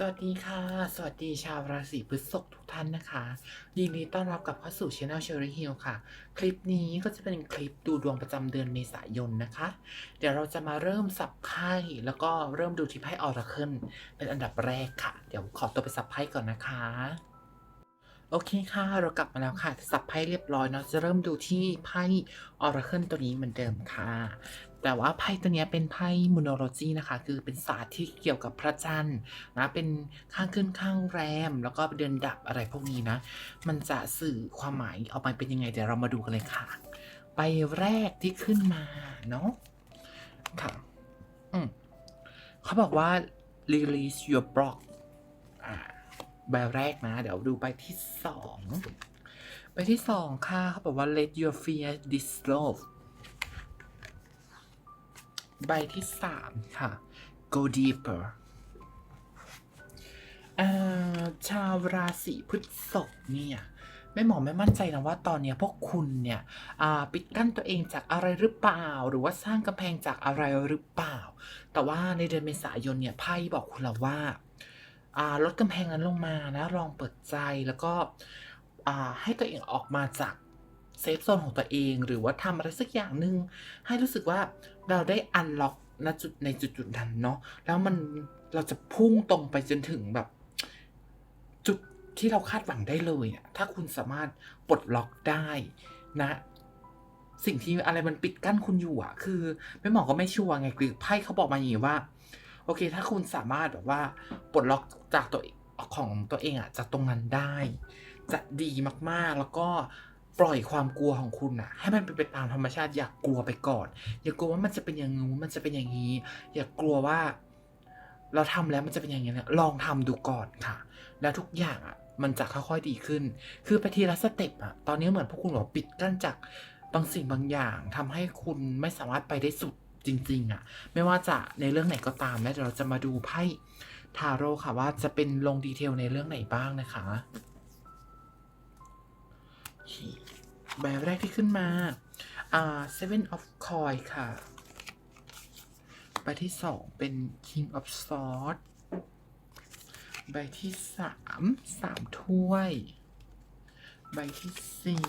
สวัสดีค่ะ สวัสดีชาวราศีพฤษภทุกท่านนะคะ ยินดีต้อนรับกลับเข้าสู่ช anel Cherry Hill ค่ะ คลิปนี้ก็จะเป็นคลิปดูดวงประจำเดือนเมษายนนะคะ เดี๋ยวเราจะมาเริ่มสับไพ่แล้วก็เริ่มดูที่ไพ่ออร์เคิลเป็นอันดับแรกค่ะ เดี๋ยวขอตัวไปสับไพ่ก่อนนะคะ โอเคค่ะ เรากลับมาแล้วค่ะ สับไพ่เรียบร้อยเนาะจะเริ่มดูที่ไพ่ออราเคิลตัวนี้เหมือนเดิมค่ะ แต่ว่าไพ่ตัวนี้เป็นไพ่มูโนโลจีนะคะ คือเป็นศาสตร์ที่เกี่ยวกับพระจันทร์นะเป็นข้างขึ้นข้างแรม แล้วก็เดือนดับอะไรพวกนี้นะ มันจะสื่อความหมายออกมาเป็นยังไงเดี๋ยวเรามาดูกันเลยค่ะใบแรกที่ขึ้นมาเนาะค่ะอืมเขาบอกว่า release your block ใบแรกนะ เดี๋ยวดูใบที่สองใบที่สองค่ะเขาบอกว่า let your fear dissolve ใบที่สามค่ะ go deeper ชาวราศีพฤษภเนี่ยไม่หมอไม่มั่นใจนะว่าตอนนี้พวกคุณเนี่ยปิดกั้นตัวเองจากอะไรหรือเปล่า หรือว่าสร้างกำแพงจากอะไรหรือเปล่า แต่ว่าในเดือนเมษายนเนี่ยไพ่บอกคุณแล้วว่า ลดกำแพงนั้นลงมานะลองเปิดใจแล้วก็ให้ตัวเองออกมาจากเซฟโซนของตัวเองหรือว่าทำอะไรสักอย่างหนึ่งให้รู้สึกว่าเราได้อันล็อกณจุดในจุดจุดๆนั้นเนาะแล้วมันเราจะพุ่งตรงไปจนถึงแบบ จุดที่เราคาดหวังได้เลยอะถ้าคุณสามารถปลดล็อกได้นะ สิ่งที่อะไรมันปิดกั้นคุณอยู่อะคือไม่หมอก็ไม่ชัวร์ไงคือไพ่เขาบอกมาอย่างนี้ว่า โอเค ถ้าคุณสามารถแบบว่าปลดล็อกจากตัวของตัวเองอะจากตรงนั้นได้ จะดีมากๆแล้วก็ปล่อยความกลัวของคุณอะให้มันเป็นไปตามธรรมชาติ อย่ากกลัวไปก่อน อย่ากลัวว่ามันจะเป็นอย่างงู้นมันจะเป็นอย่างนี้ อย่ากลัวว่า เราทำแล้วมันจะเป็นอย่างนี้นะลองทำดูก่อนค่ะ แล้วทุกอย่างอะมันจะค่อยๆดีขึ้น คือไปทีละสเต็ปอะตอนนี้เหมือนพวกคุณบอกปิดกั้นจากบางสิ่งบางอย่างทำให้คุณไม่สามารถไปได้สุด จริง ๆอะ ไม่ว่าจะในเรื่องไหนก็ตามนะเดี๋ยวเราจะมาดูไพ่ทาโร่ค่ะว่าจะเป็นลงดีเทลในเรื่องไหนบ้างนะคะโอเคใบแรกที่ขึ้นมา อ่า seven of coin ค่ะ ใบที่สองเป็น king of swords ใบที่สามสามถ้วย ใบที่สี่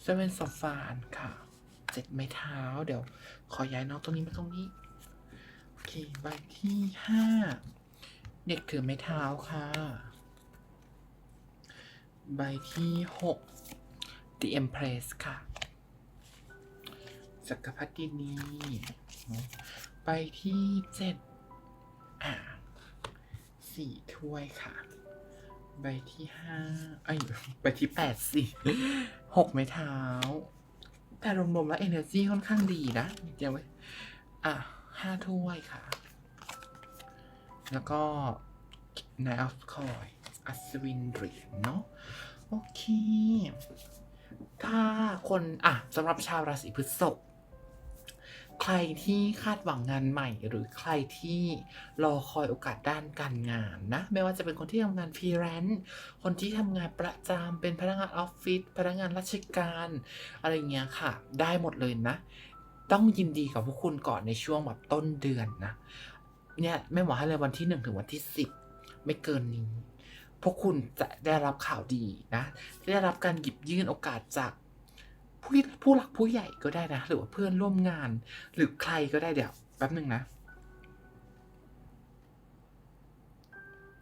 เซเว่นซอฟานค่ะ เจ็ดไม้เท้า เดี๋ยว ขอย้ายน้องตรงนี้มาตรงนี้ โอเคใบที่ห้าเด็กถือไม้เท้าค่ะ ใบที่หก The Empress ค่ะจักรพรรดินีใบที่เจ็ดอ่าสี่ถ้วยค่ะ ใบที่ห้าไอ้ใบที่แปดสิหกไม้เท้า แต่รวมๆแล้วเอเนอร์จีค่อนข้างดีนะเดี๋ยวไว้อะห้าถ้วยค่ะ แล้วก็นายออฟคอยอัศวินเหรียญเนาะโอเค ถ้าคน อะสำหรับชาวราศีพฤษภ ใครที่คาดหวังงานใหม่ หรือใครที่รอคอยโอกาสด้านการงานนะ ไม่ว่าจะเป็นคนที่ทำงานฟรีแลนซ์คนที่ทำงานประจำเป็นพนักงานออฟฟิศพนักงานราชการ อะไรเงี้ยค่ะ ได้หมดเลยนะ ต้องยินดีกับพวกคุณก่อนในช่วงแบบต้นเดือนนะเนี่ยไม่หมอให้เลยวันที่หนึ่งถึงวันที่สิบไม่เกินนี้ พวกคุณจะได้รับข่าวดีนะ ได้รับการหยิบยื่นโอกาสจาก ผู้ผู้หลักผู้ใหญ่ก็ได้นะ หรือว่าเพื่อนร่วมงาน หรือใครก็ได้เดี๋ยวแป๊บหนึ่งนะ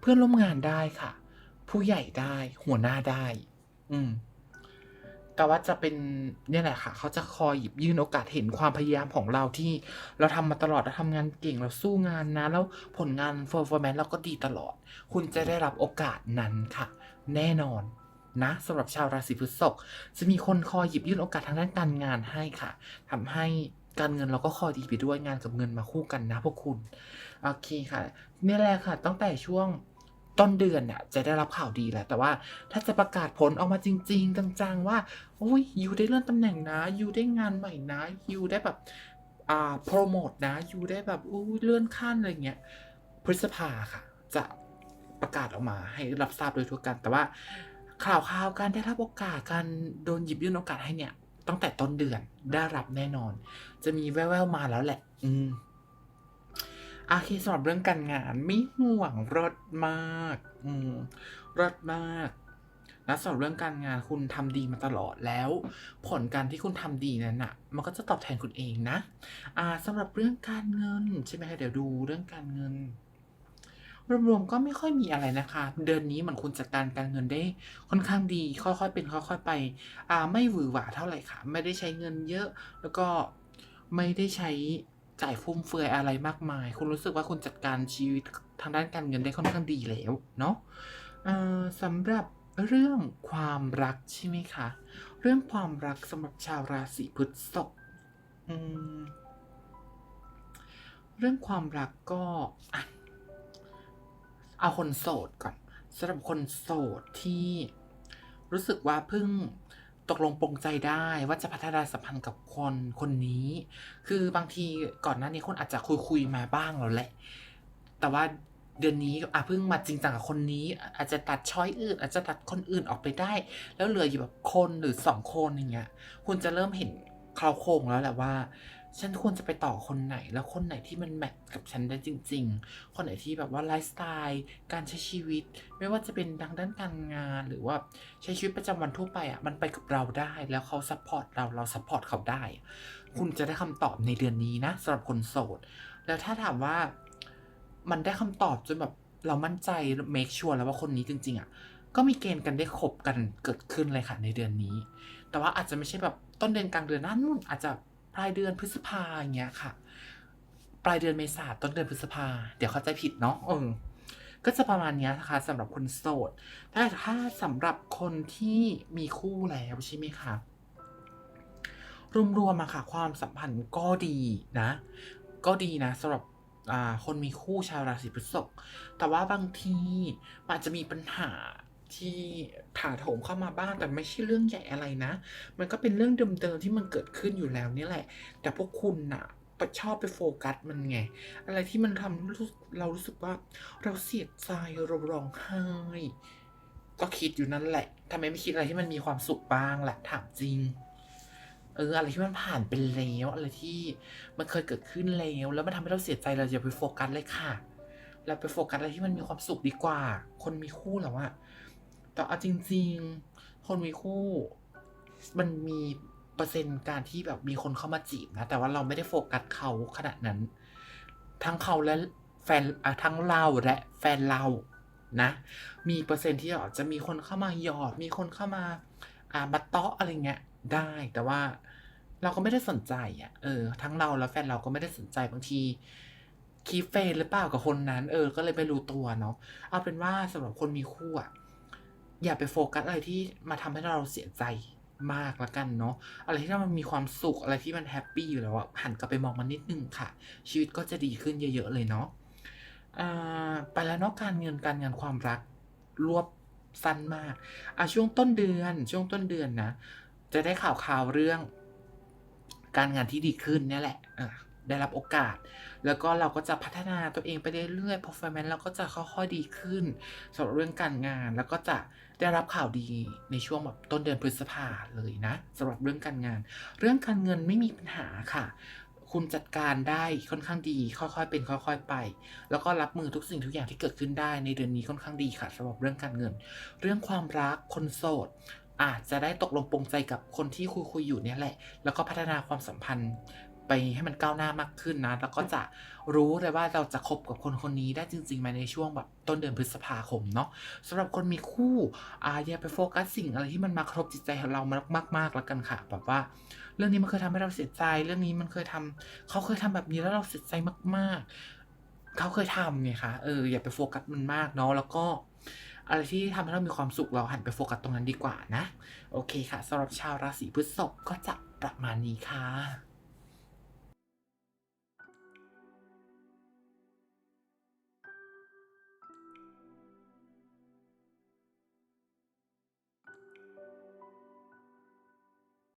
เพื่อนร่วมงานได้ค่ะ ผู้ใหญ่ได้ หัวหน้าได้ อืมแต่ว่าจะเป็นเนี่ยแหละค่ะ เขาจะคอยหยิบยื่นโอกาสเห็นความพยายามของเราที่เราทำมาตลอดเราทำงานเก่งเราสู้งานนะ แล้วผลงาน performance เราก็ดีตลอด คุณจะได้รับโอกาสนั้นค่ะ แน่นอน นะสำหรับชาวราศีพฤษภจะมีคนคอยหยิบยื่นโอกาสทางด้านการงานให้ค่ะทำให้การเงินเราก็คอยดีไปด้วยงานกับเงินมาคู่กันนะพวกคุณ โอเคค่ะนี่แหละค่ะ ตั้งแต่ช่วงต้นเดือนน่ะจะได้รับข่าวดีแหล้วแต่ว่าถ้าจะประกาศผลออกมาจริง ๆ จังๆ ว่าโอ้ยยูได้เลื่อนตำแหน่งนะยูได้งานใหม่นะยูได้แบบอ่าโปรโมทนะยูได้แบบอู้เลื่อนขั้นอะไรเงี้ยพฤษภาค่ะ จะประกาศออกมาให้รับทราบโดยทั่วกันแต่ว่า ข่าวข่าวการได้รับโอกาสการโดนหยิบยื่นโอกาสให้เนี่ย ตั้งแต่ต้นเดือนได้รับแน่นอน จะมีแว่วๆมาแล้วแหละ อืมโอเคสำหรับเรื่องการงานไม่ห่วงรถมาก อืมรถมากนะสำหรับเรื่องการงานคุณทำดีมาตลอดแล้ว ผลการที่คุณทำดีนั้นน่ะ มันก็จะตอบแทนคุณเองนะ อ่าสำหรับเรื่องการเงินใช่ไหมคะเดี๋ยวดูเรื่องการเงิน รวมๆก็ไม่ค่อยมีอะไรนะคะ เดือนนี้เหมือนคุณจัดการการเงินได้ค่อนข้างดี ค่อยๆเป็นค่อยๆไปอ่าไม่หวือหวาเท่าไหร่ค่ะ ไม่ได้ใช้เงินเยอะ แล้วก็ไม่ได้ใช้จ่ายฟุ่มเฟือยอะไรมากมาย คุณรู้สึกว่าคุณจัดการชีวิตทางด้านการเงินได้ค่อนข้างดีแล้วเนาะสำหรับเรื่องความรักใช่ไหมคะ เรื่องความรักสำหรับชาวราศีพฤษภเรื่องความรักก็อะ เอาคนโสดก่อนสำหรับคนโสดที่รู้สึกว่าเพิ่งตกลงปรงใจได้ว่าจะพัฒนาสัมพันธ์กับคนคนนี้ คือบางทีก่อนหน้านี้คุณอาจจะคุยคุยมาบ้างแล้วแหละ แต่ว่าเดือนนี้อะเพิ่งมาจริงจังกับคนนี้ อาจจะตัดช้อยอื่น อาจจะตัดคนอื่นออกไปได้ แล้วเหลืออยู่แบบคนหรือสองคนอย่างเงี้ย คุณจะเริ่มเห็นคราวโครงแล้วแหละว่า ฉันควรจะไปต่อคนไหน แล้วคนไหนที่มันแมทกับฉันได้จริง ๆ คนไหนที่แบบว่าไลฟ์สไตล์ การใช้ชีวิต ไม่ว่าจะเป็นทางด้านการงานหรือว่าใช้ชีวิตประจำวันทั่วไปอะมันไปกับเราได้ แล้วเขาซัพพอร์ตเราเราซัพพอร์ตเขาได้ คุณจะได้คำตอบในเดือนนี้นะสำหรับคนโสด แล้วถ้าถามว่ามันได้คำตอบจนแบบเรามั่นใจ make sure แล้วว่าคนนี้จริง ๆอะก็มีเกณฑ์กันได้คบกันเกิดขึ้นเลยค่ะในเดือนนี้ แต่ว่าอาจจะไม่ใช่แบบต้นเดือนกลางเดือนนั่นนู่นอาจจะ ปลายเดือนพฤษภาอย่างเงี้ยค่ะ ปลายเดือนเมษาต้นเดือนพฤษภา เดี๋ยวเข้าใจผิดเนาะเออก็จะประมาณเนี้ยนะคะสำหรับคนโสด แต่ถ้าสำหรับคนที่มีคู่แล้วใช่ไหมคะรวมๆมาค่ะ ความสัมพันธ์ก็ดีนะ ก็ดีนะสำหรับอ่าคนมีคู่ชาวราศีพฤษภแต่ว่าบางทีมันอาจจะมีปัญหา ที่ถาโถมเข้ามาบ้างแต่ไม่ใช่เรื่องใหญ่อะไรนะ มันก็เป็นเรื่องเดิมๆที่มันเกิดขึ้นอยู่แล้วนี่แหละ แต่พวกคุณน่ะชอบไปโฟกัสมันไง อะไรที่มันทำให้รู้เรารู้สึกว่า เราเสียใจเราร้องไห้ก็คิดอยู่นั่นแหละทำไมไม่คิดอะไรที่มันมีความสุขบ้างล่ะถามจริง เอออะไรที่มันผ่านไปแล้วอะไรที่มันเคยเกิดขึ้นแล้วแล้วมันทำให้เราเสียใจเราอย่าไปโฟกัสเลยค่ะ เราไปโฟกัสอะไรที่มันมีความสุขดีกว่า คนมีคู่แล้วอะ แต่เอาจริง ๆ คนมีคู่ มันมีเปอร์เซ็นต์การที่แบบมีคนเข้ามาจีบนะ แต่ว่าเราไม่ได้โฟกัสเขาขนาดนั้น ทั้งเขาและแฟนทั้งเราและแฟนเรานะ มีเปอร์เซ็นต์ที่อาจจะมีคนเข้ามาหยอด มีคนเข้ามาอ่ามาเตาะอะไรเงี้ยได้แต่ว่าเราก็ไม่ได้สนใจอะ เออ ทั้งเราและแฟนเราก็ไม่ได้สนใจบางทีคีเฟนหรือเปล่ากับคนนั้น เออ ก็เลยไม่รู้ตัวเนาะ เอาเป็นว่าสำหรับคนมีคู่อะ อย่าไปโฟกัสอะไรที่มาทำให้เราเสียใจมากละกันเนาะอะไรที่มันมีความสุขอะไรที่มันแฮปปี้อยู่แล้วอะหันกลับไปมองมันนิดนึงค่ะ ชีวิตก็จะดีขึ้นเยอะๆเลยเนาะไปแล้วเนาะการเงินการงานความรักรวบสั้นมากอะช่วงต้นเดือน ช่วงต้นเดือนนะ จะได้ข่าวข่าวเรื่อง การงานที่ดีขึ้นเนี่ยแหละะ ได้รับโอกาส แล้วก็เราก็จะพัฒนาตัวเองไปเรื่อยๆ performance เราก็จะค่อยๆดีขึ้นสำหรับเรื่องการงาน แล้วก็จะได้รับข่าวดีในช่วงแบบต้นเดือนพฤษภาเลยนะสำหรับเรื่องการงาน เรื่องการเงินไม่มีปัญหาค่ะ คุณจัดการได้ค่อนข้างดี ค่อยๆเป็น ค่อยๆไป แล้วก็รับมือทุกสิ่งทุกอย่างที่เกิดขึ้นได้ในเดือนนี้ค่อนข้างดีค่ะสำหรับเรื่องการเงิน เรื่องความรักคนโสดอาจจะได้ตกลงปรงใจกับคนที่คุยคุยๆอยู่เนี่ยแหละ แล้วก็พัฒนาความสัมพันธ์ ไปให้มันก้าวหน้ามากขึ้นนะ แล้วก็จะรู้เลยว่าเราจะคบกับคนคนนี้ได้จริงๆมาในช่วงแบบต้นเดือนพฤษภาคมเนาะสำหรับคนมีคู่อาอย่าไปโฟกัสสิ่งอะไรที่มันมาครบจิตใจของเรามากๆแล้วกันค่ะ แบบว่า เรื่องนี้มันเคยทำให้เราเสียใจ เรื่องนี้มันเคยทำเขาเคยทำแบบนี้แล้วเราเสียใจมาก ๆ เขาเคยทำไงคะเอออย่าไปโฟกัสมันมากเนาะแล้วก็อะไรที่ทำให้เรามีความสุขเราหันไปโฟกัสตรงนั้นดีกว่านะ โอเคค่ะสำหรับชาวราศีพฤษภก็จะประมาณนี้ค่ะ